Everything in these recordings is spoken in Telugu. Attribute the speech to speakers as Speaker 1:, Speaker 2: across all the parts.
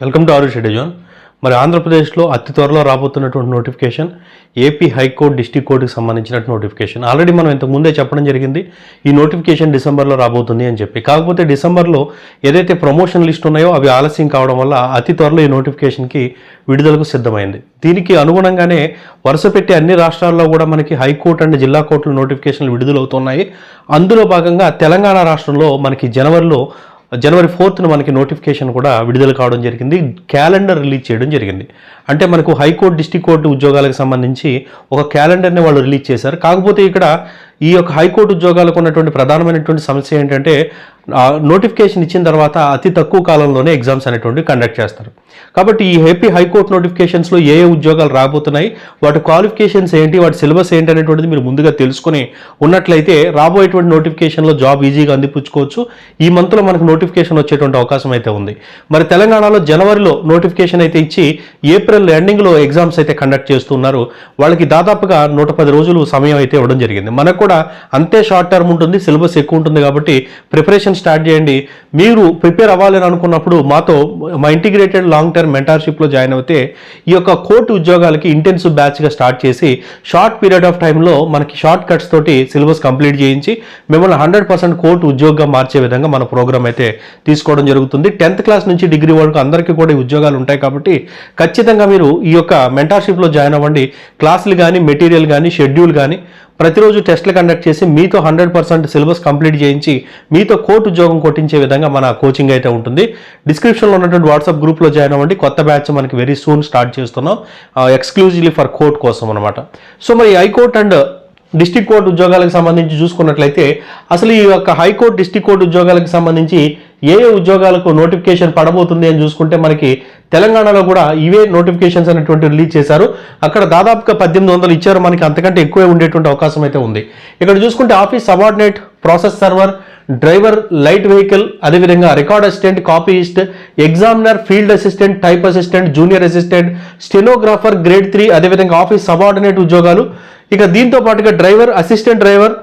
Speaker 1: వెల్కమ్ టు ఆరు షెడ్యూజోన్ మరి ఆంధ్రప్రదేశ్లో అతి త్వరలో రాబోతున్నటువంటి నోటిఫికేషన్ ఏపీ హైకోర్టు డిస్టిక్ కోర్టుకి సంబంధించిన నోటిఫికేషన్. ఆల్రెడీ మనం ఇంతకు ముందే చెప్పడం జరిగింది ఈ నోటిఫికేషన్ డిసెంబర్లో రాబోతుంది అని చెప్పి. కాకపోతే డిసెంబర్లో ఏదైతే ప్రమోషన్ లిస్ట్ ఉన్నాయో అవి ఆలస్యం కావడం వల్ల అతి త్వరలో ఈ నోటిఫికేషన్కి విడుదలకు సిద్ధమైంది. దీనికి అనుగుణంగానే వరుస పెట్టి అన్ని రాష్ట్రాల్లో కూడా మనకి హైకోర్టు అండ్ జిల్లా కోర్టుల నోటిఫికేషన్లు విడుదలవుతున్నాయి. అందులో భాగంగా తెలంగాణ రాష్ట్రంలో మనకి జనవరిలో జనవరి ఫోర్త్న మనకి నోటిఫికేషన్ కూడా విడుదల కావడం జరిగింది. క్యాలెండర్ రిలీజ్ చేయడం జరిగింది. అంటే మనకు హైకోర్టు డిస్టిక్ కోర్టు ఉద్యోగాలకు సంబంధించి ఒక క్యాలెండర్ని వాళ్ళు రిలీజ్ చేశారు. కాకపోతే ఇక్కడ ఈ యొక్క హైకోర్టు ఉద్యోగాలకు ఉన్నటువంటి ప్రధానమైనటువంటి సమస్య ఏంటంటే నోటిఫికేషన్ ఇచ్చిన తర్వాత అతి తక్కువ కాలంలోనే ఎగ్జామ్స్ అనేటువంటివి కండక్ట్ చేస్తారు. కాబట్టి ఈ ఏపీ హైకోర్టు నోటిఫికేషన్స్లో ఏ ఏ ఉద్యోగాలు రాబోతున్నాయి వాటి క్వాలిఫికేషన్స్ ఏంటి వాటి సిలబస్ ఏంటి అనేటువంటిది మీరు ముందుగా తెలుసుకుని ఉన్నట్లయితే రాబోయేటువంటి నోటిఫికేషన్లో జాబ్ ఈజీగా అందిపుచ్చుకోవచ్చు. ఈ మంత్లో మనకు నోటిఫికేషన్ వచ్చేటువంటి అవకాశం అయితే ఉంది. మరి తెలంగాణలో జనవరిలో నోటిఫికేషన్ అయితే ఇచ్చి ఏప్రిల్ ఎండింగ్లో ఎగ్జామ్స్ అయితే కండక్ట్ చేస్తున్నారు వాళ్ళకి దాదాపుగా నూట పది రోజులు సమయం అయితే ఇవ్వడం జరిగింది. మనకు కూడా అంతే షార్ట్ టర్మ్ ఉంటుంది సిలబస్ ఎక్కువ ఉంటుంది కాబట్టి ప్రిపరేషన్ స్టార్ట్ చేయండి. మీరు ప్రిపేర్ అవ్వాలని అనుకున్నప్పుడు మాతో మా ఇంటిగ్రేటెడ్ లాంగ్ టర్మ్ మెంటార్షిప్లో జాయిన్ అవుతే ఈ యొక్క కోర్టు ఉద్యోగాలకి ఇంటెన్సివ్ బ్యాచ్గా స్టార్ట్ చేసి షార్ట్ పీరియడ్ ఆఫ్ టైంలో మనకి షార్ట్ కట్స్ తోటి సిలబస్ కంప్లీట్ చేయించి మిమ్మల్ని హండ్రెడ్ పర్సెంట్ కోర్టు ఉద్యోగంగా మార్చే విధంగా మన ప్రోగ్రామ్ అయితే తీసుకోవడం జరుగుతుంది. టెన్త్ క్లాస్ నుంచి డిగ్రీ వరకు అందరికీ కూడా ఉద్యోగాలు ఉంటాయి కాబట్టి ఖచ్చితంగా మీరు ఈ యొక్క మెంటార్షిప్లో జాయిన్ అవ్వండి. క్లాసులు కానీ మెటీరియల్ కానీ షెడ్యూల్ కానీ ప్రతిరోజు టెస్టులు కండక్ట్ చేసి మీతో హండ్రెడ్ పర్సెంట్ సిలబస్ కంప్లీట్ చేయించి మీతో కోర్టు ఉద్యోగం కొట్టించే విధంగా మన కోచింగ్ అయితే ఉంటుంది. డిస్క్రిప్షన్లో ఉన్నటువంటి వాట్సాప్ గ్రూప్లో జాయిన్ అవ్వండి. కొత్త బ్యాచ్ మనకి వెరీ సూన్ స్టార్ట్ చేస్తున్నాం. ఎక్స్క్లూజివ్లీ ఫర్ కోర్ట్ కోసం అనమాట సో మరి హైకోర్ట్ అండ్ డిస్టిక్ కోర్టు ఉద్యోగాలకు సంబంధించి చూసుకున్నట్లయితే అసలు ఈ యొక్క హైకోర్టు డిస్టిక్ కోర్టు ఉద్యోగాలకు సంబంధించి ఏ ఏ ఉద్యోగాలకు నోటిఫికేషన్ పడబోతుంది అని చూసుకుంటే మనకి తెలంగాణలో కూడా ఇవే నోటిఫికేషన్స్ అనేటువంటి రిలీజ్ చేశారు. అక్కడ దాదాపుగా పద్దెనిమిది వందలు ఇచ్చారు. మనకి అంతకంటే ఎక్కువే ఉండేటువంటి అవకాశం అయితే ఉంది. ఇక్కడ చూసుకుంటే office subordinate process server driver light vehicle అదేవిధంగా record assistant copyist examiner field assistant type assistant junior assistant stenographer grade three అదేవిధంగా ఆఫీస్ సబార్డినేట్ ఉద్యోగాలు. ఇక దీంతో పాటుగా driver assistant driver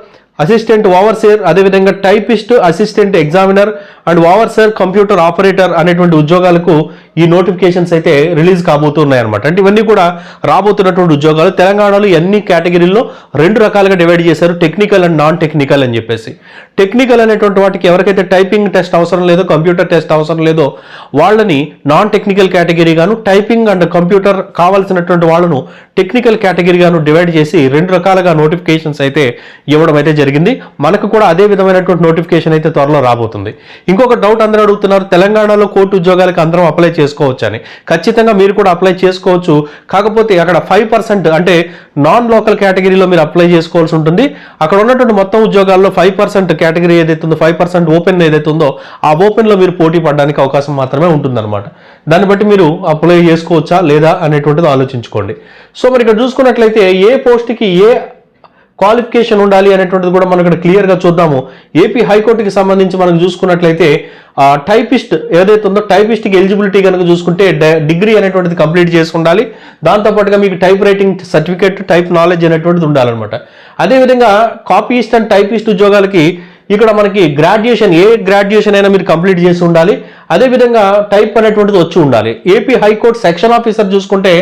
Speaker 1: assistant overseer అదేవిధంగా typist assistant examiner and overseer computer operator అనేటువంటి ఉద్యోగాలకు ఈ నోటిఫికేషన్స్ అయితే రిలీజ్ కాబోతున్నాయి అనమాట అంటే ఇవన్నీ కూడా రాబోతున్నటువంటి ఉద్యోగాలు తెలంగాణలో ఎన్ని కేటగిరీల్లో రెండు రకాలుగా డివైడ్ చేశారు? టెక్నికల్ అండ్ నాన్ టెక్నికల్ అని చెప్పేసి. టెక్నికల్ అనేటువంటి వాటికి ఎవరికైతే టైపింగ్ టెస్ట్ అవసరం లేదో కంప్యూటర్ టెస్ట్ అవసరం లేదో వాళ్ళని నాన్ టెక్నికల్ కేటగిరీగాను టైపింగ్ అండ్ కంప్యూటర్ కావాల్సినటువంటి వాళ్ళను టెక్నికల్ కేటగిరీగాను డివైడ్ చేసి రెండు రకాలుగా నోటిఫికేషన్స్ అయితే ఇవ్వడం అయితే జరిగింది. మనకు కూడా అదే విధమైనటువంటి నోటిఫికేషన్ అయితే త్వరలో రాబోతుంది. ఇంకొక డౌట్ అందరూ అడుగుతున్నారు తెలంగాణలో కోర్టు ఉద్యోగాలకు అందరం అప్లై చేసుకోవచ్చు అని ఖచ్చితంగా మీరు కూడా అప్లై చేసుకోవచ్చు. కాకపోతే అక్కడ ఫైవ్ పర్సెంట్ అంటే నాన్ లోకల్ కేటగిరీలో మీరు అప్లై చేసుకోవాల్సి ఉంటుంది. అక్కడ ఉన్నటువంటి మొత్తం ఉద్యోగాల్లో ఫైవ్ పర్సెంట్ కేటగిరీ ఏదైతే ఉందో ఫైవ్ పర్సెంట్ ఓపెన్ ఏదైతే ఉందో ఆ ఓపెన్లో మీరు పోటీ పడడానికి అవకాశం మాత్రమే ఉంటుందన్నమాట. దాన్ని బట్టి మీరు అప్లై చేసుకోవచ్చా లేదా అనేటువంటిది ఆలోచించుకోండి. సో మరి ఇక్కడ చూసుకున్నట్లయితే ఏ పోస్ట్కి ఏ క్వాలిఫికేషన్ ఉండాలి అనేటువంటిది కూడా మనం ఇక్కడ క్లియర్గా చూద్దాము. ఏపీ హైకోర్టుకి సంబంధించి మనం చూసుకున్నట్లయితే ఆ టైపిస్ట్ ఏదైతే ఉందో టైపిస్ట్కి ఎలిజిబిలిటీ కనుక చూసుకుంటే డిగ్రీ అనేటువంటిది కంప్లీట్ చేసి ఉండాలి. దాంతోపాటుగా మీకు type writing certificate type knowledge అనేటువంటిది ఉండాలన్నమాట. అదేవిధంగా కాపీయిస్ట్ అండ్ టైపిస్ట్ ఉద్యోగాలకి ఇక్కడ మనకి గ్రాడ్యుయేషన్ ఏ గ్రాడ్యుయేషన్ అయినా మీరు కంప్లీట్ చేసి ఉండాలి. అదేవిధంగా టైప్ అనేటువంటిది వచ్చి ఉండాలి. ఏపీ హైకోర్టు సెక్షన్ ఆఫీసర్ చూసుకుంటే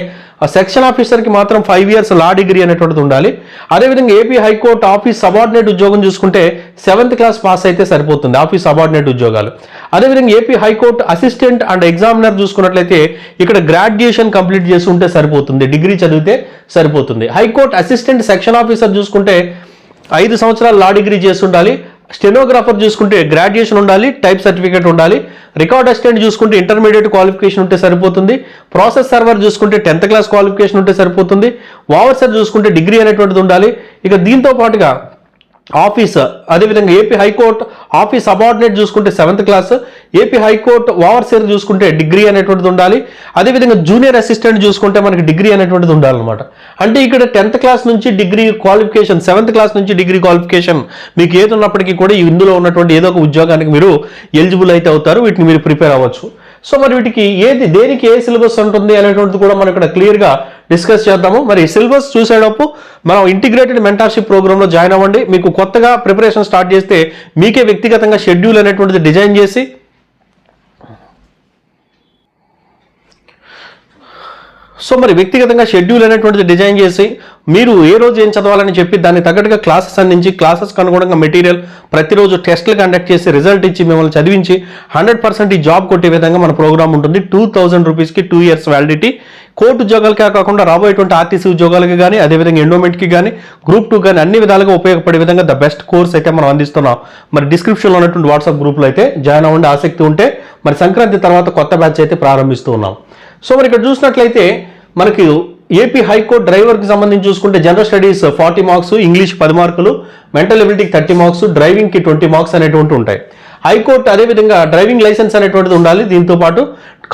Speaker 1: ఆ సెక్షన్ ఆఫీసర్కి మాత్రం ఫైవ్ ఇయర్స్ లా డిగ్రీ అనేటువంటిది ఉండాలి. అదేవిధంగా ఏపీ హైకోర్టు ఆఫీస్ సబార్డినేట్ ఉద్యోగం చూసుకుంటే సెవెంత్ క్లాస్ పాస్ అయితే సరిపోతుంది ఆఫీస్ సబార్డినేట్ ఉద్యోగాలు. అదేవిధంగా AP high court assistant and examiner చూసుకున్నట్లయితే ఇక్కడ గ్రాడ్యుయేషన్ కంప్లీట్ చేసి ఉంటే సరిపోతుంది. డిగ్రీ చదివితే సరిపోతుంది. హైకోర్టు అసిస్టెంట్ సెక్షన్ ఆఫీసర్ చూసుకుంటే ఐదు సంవత్సరాలు లా డిగ్రీ చేసి ఉండాలి. స్టెనోగ్రాఫర్ చూసుకుంటే గ్రాడ్యుయేషన్ ఉండాలి టైప్ సర్టిఫికేట్ ఉండాలి. రికార్డ్ అసిస్టెంట్ చూసుకుంటే ఇంటర్మీడియట్ క్వాలిఫికేషన్ ఉంటే సరిపోతుంది. ప్రాసెస్ సర్వర్ చూసుకుంటే టెన్త్ క్లాస్ క్వాలిఫికేషన్ ఉంటే సరిపోతుంది. వావర్సర్ చూసుకుంటే డిగ్రీ అనేటువంటిది ఉండాలి. ఇక దీంతో పాటుగా ఆఫీస్ అదేవిధంగా ఏపీ హైకోర్టు ఆఫీస్ అబార్డినేట్ చూసుకుంటే seventh class AP high court overseer చూసుకుంటే డిగ్రీ అనేటువంటిది ఉండాలి. అదేవిధంగా జూనియర్ అసిస్టెంట్ చూసుకుంటే మనకి డిగ్రీ అనేటువంటిది ఉండాలన్నమాట. అంటే ఇక్కడ టెన్త్ క్లాస్ నుంచి డిగ్రీ క్వాలిఫికేషన్ సెవెంత్ క్లాస్ నుంచి డిగ్రీ క్వాలిఫికేషన్ మీకు ఏది ఉన్నప్పటికీ కూడా ఇందులో ఉన్నటువంటి ఏదో ఒక ఉద్యోగానికి మీరు ఎలిజిబుల్ అయితే అవుతారు వీటిని మీరు ప్రిపేర్ అవ్వచ్చు. సో మరి వీటికి ఏది దేనికి ఏ సిలబస్ ఉంటుంది అనేటువంటిది కూడా మనం ఇక్కడ క్లియర్గా డిస్కస్ చేద్దాము. మరి సిలబస్ చూసేటప్పుడు మనం ఇంటిగ్రేటెడ్ మెంటార్షిప్ ప్రోగ్రాంలో జాయిన్ అవ్వండి. మీకు కొత్తగా ప్రిపరేషన్ స్టార్ట్ చేస్తే మీకే వ్యక్తిగతంగా షెడ్యూల్ అనేటువంటిది డిజైన్ చేసి సో మరి వ్యక్తిగతంగా షెడ్యూల్ అనేటువంటిది డిజైన్ చేసి మీరు ఏ రోజు ఏం చదవాలని చెప్పి దాన్ని తగ్గట్టుగా క్లాసెస్ అందించి క్లాసెస్కి అనుగుణంగా మెటీరియల్ ప్రతిరోజు టెస్ట్లు కండక్ట్ చేసి రిజల్ట్ ఇచ్చి మిమ్మల్ని చదివించి హండ్రెడ్ పర్సెంట్ ఈ జాబ్ కొట్టే విధంగా మన ప్రోగ్రామ్ ఉంటుంది. టూ థౌసండ్ రూపీస్కి టూ ఇయర్స్ వ్యాలిడిటీ కోర్టు ఉద్యోగాలకే కాకుండా రాబోయేటువంటి ఆర్టీసీ ఉద్యోగాలకి కానీ అదేవిధంగా ఎండోమెంట్కి కానీ గ్రూప్ టూ కానీ అన్ని విధాలుగా ఉపయోగపడే విధంగా ద బెస్ట్ కోర్స్ అయితే మనం అందిస్తున్నాం. మరి డిస్క్రిప్షన్లో ఉన్నటువంటి వాట్సాప్ గ్రూప్లో అయితే జాయిన్ అవ్వండి. ఆసక్తి ఉంటే మరి సంక్రాంతి తర్వాత కొత్త బ్యాచ్ అయితే ప్రారంభిస్తూ ఉన్నాం. సో మరి ఇక్కడ చూసినట్లయితే మనకి ఏపీ హైకోర్టు డ్రైవర్కి సంబంధించి చూసుకుంటే general studies forty marks English పది మార్కులు మెంటల్ ఎబిలిటీకి థర్టీ మార్క్స్ డ్రైవింగ్కి ట్వంటీ మార్క్స్ అనేటువంటి ఉంటాయి. హైకోర్టు అదేవిధంగా డ్రైవింగ్ లైసెన్స్ అనేటువంటిది ఉండాలి. దీంతో పాటు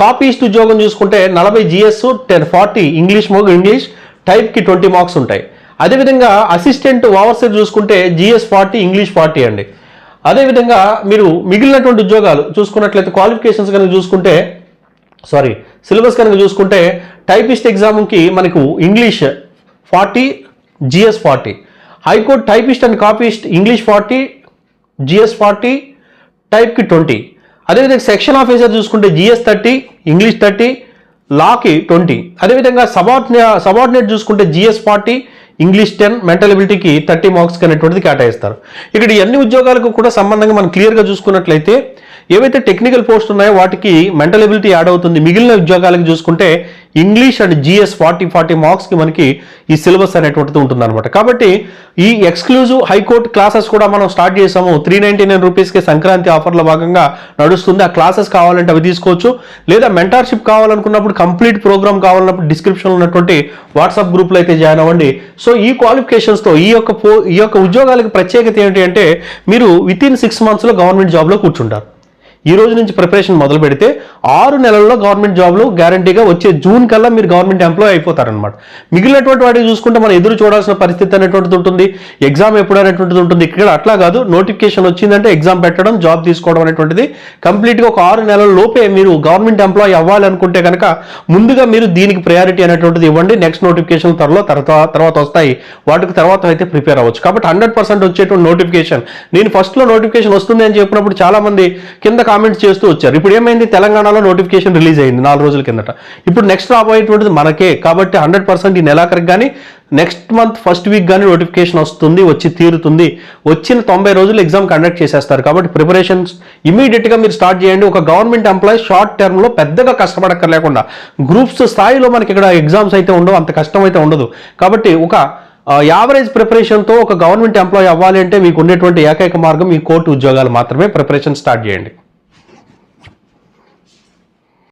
Speaker 1: కాపీస్ట్ ఉద్యోగం చూసుకుంటే నలభై జిఎస్ టెన్ ఫార్టీ ఇంగ్లీష్ మోగ్ ఇంగ్లీష్ టైప్కి ట్వంటీ మార్క్స్ ఉంటాయి. అదేవిధంగా అసిస్టెంట్ ఓవర్సీర్ చూసుకుంటే జిఎస్ ఫార్టీ ఇంగ్లీష్ ఫార్టీ అండి. అదేవిధంగా మీరు మిగిలినటువంటి ఉద్యోగాలు చూసుకున్నట్లయితే క్వాలిఫికేషన్స్ కనుక చూసుకుంటే సారీ సిలబస్ కనుక చూసుకుంటే టైపిస్ట్ ఎగ్జామ్కి మనకు English forty GS forty. High court typist and copyist English forty GS forty టైప్కి twenty. అదేవిధంగా సెక్షన్ ఆఫీసర్ చూసుకుంటే జిఎస్ థర్టీ ఇంగ్లీష్ థర్టీ లాకి ట్వంటీ. అదేవిధంగా సబార్డినే సబార్డినేట్ చూసుకుంటే GS forty English ten mental ఎబిలిటీకి thirty marks అనేటువంటిది కేటాయిస్తారు. ఇక్కడ అన్ని ఉద్యోగాలకు కూడా సంబంధంగా మనం క్లియర్గా చూసుకున్నట్లయితే ఏవైతే టెక్నికల్ పోస్ట్ ఉన్నాయో వాటికి మెంటల్ ఎబిలిటీ యాడ్ అవుతుంది. మిగిలిన ఉద్యోగాలకు చూసుకుంటే English and GS forty forty మార్క్స్కి మనకి ఈ సిలబస్ అనేటువంటిది ఉంటుందన్నమాట. కాబట్టి ఈ ఎక్స్క్లూజివ్ హైకోర్టు క్లాసెస్ కూడా మనం స్టార్ట్ చేసాము. త్రీ నైంటీ నైన్ రూపీస్కి సంక్రాంతి ఆఫర్లో భాగంగా నడుస్తుంది. ఆ క్లాసెస్ కావాలంటే అవి తీసుకోవచ్చు. లేదా మెంటార్షిప్ కావాలనుకున్నప్పుడు కంప్లీట్ ప్రోగ్రామ్ కావాలన్నప్పుడు డిస్క్రిప్షన్లో ఉన్నటువంటి వాట్సాప్ గ్రూప్లో అయితే జాయిన్ అవ్వండి. సో ఈ క్వాలిఫికేషన్స్తో ఈ యొక్క పో ఈ యొక్క ఉద్యోగాలకు ప్రత్యేకత ఏంటి అంటే మీరు విత్ ఇన్ సిక్స్ మంత్స్లో గవర్నమెంట్ జాబ్లో కూర్చుంటారు. ఈ రోజు నుంచి ప్రిపరేషన్ మొదలు పెడితే ఆరు నెలల్లో గవర్నమెంట్ జాబ్లు గ్యారంటీగా వచ్చే జూన్ కల్లా మీరు గవర్నమెంట్ ఎంప్లాయ్ అయిపోతారనమాట మిగిలినటువంటి వాటికి చూసుకుంటే మనం ఎదురు చూడాల్సిన పరిస్థితి అనేటువంటిది ఉంటుంది. ఎగ్జామ్ ఎప్పుడు అనేటువంటిది ఉంటుంది. ఇక్కడ అట్లా కాదు. నోటిఫికేషన్ వచ్చిందంటే ఎగ్జామ్ పెట్టడం జాబ్ తీసుకోవడం అనేటువంటిది. కంప్లీట్గా ఒక ఆరు నెలల లోపే మీరు గవర్నమెంట్ ఎంప్లాయ్ అవ్వాలి అనుకుంటే కనుక ముందుగా మీరు దీనికి ప్రయారిటీ అనేటువంటిది ఇవ్వండి. నెక్స్ట్ నోటిఫికేషన్ త్వరలో తర్వాత తర్వాత వస్తాయి. వాటికి తర్వాత అయితే ప్రిపేర్ అవ్వచ్చు. కాబట్టి హండ్రెడ్ పర్సెంట్ వచ్చేటువంటి నోటిఫికేషన్ నేను ఫస్ట్లో నోటిఫికేషన్ వస్తుంది అని చెప్పినప్పుడు చాలామంది కింద కామెంట్స్ చేస్తూ వచ్చారు. ఇప్పుడు ఏమైంది? తెలంగాణలో నోటిఫికేషన్ రిలీజ్ అయింది నాలుగు రోజుల కిందట. ఇప్పుడు నెక్స్ట్ రాబోయేటువంటిది మనకే. కాబట్టి హండ్రెడ్ పర్సెంట్ ఈ నెలాఖరికి కానీ నెక్స్ట్ మంత్ ఫస్ట్ వీక్ కానీ నోటిఫికేషన్ వస్తుంది వచ్చి తీరుతుంది. వచ్చిన తొంభై రోజులు ఎగ్జామ్ కండక్ట్ చేసేస్తారు. కాబట్టి ప్రిపరేషన్స్ ఇమీడియట్గా మీరు స్టార్ట్ చేయండి. ఒక గవర్నమెంట్ ఎంప్లాయీ షార్ట్ టర్మ్లో పెద్దగా కష్టపడక్కర్లేకుండా గ్రూప్స్ స్థాయిలో మనకి ఇక్కడ ఎగ్జామ్స్ అయితే ఉండవు అంత కష్టం అయితే ఉండదు. కాబట్టి ఒక యావరేజ్ ప్రిపరేషన్తో ఒక గవర్నమెంట్ ఎంప్లాయ్ అవ్వాలి అంటే మీకు ఉండేటువంటి ఏకైక మార్గం ఈ కోర్టు ఉద్యోగాలు మాత్రమే. ప్రిపరేషన్ స్టార్ట్ చేయండి.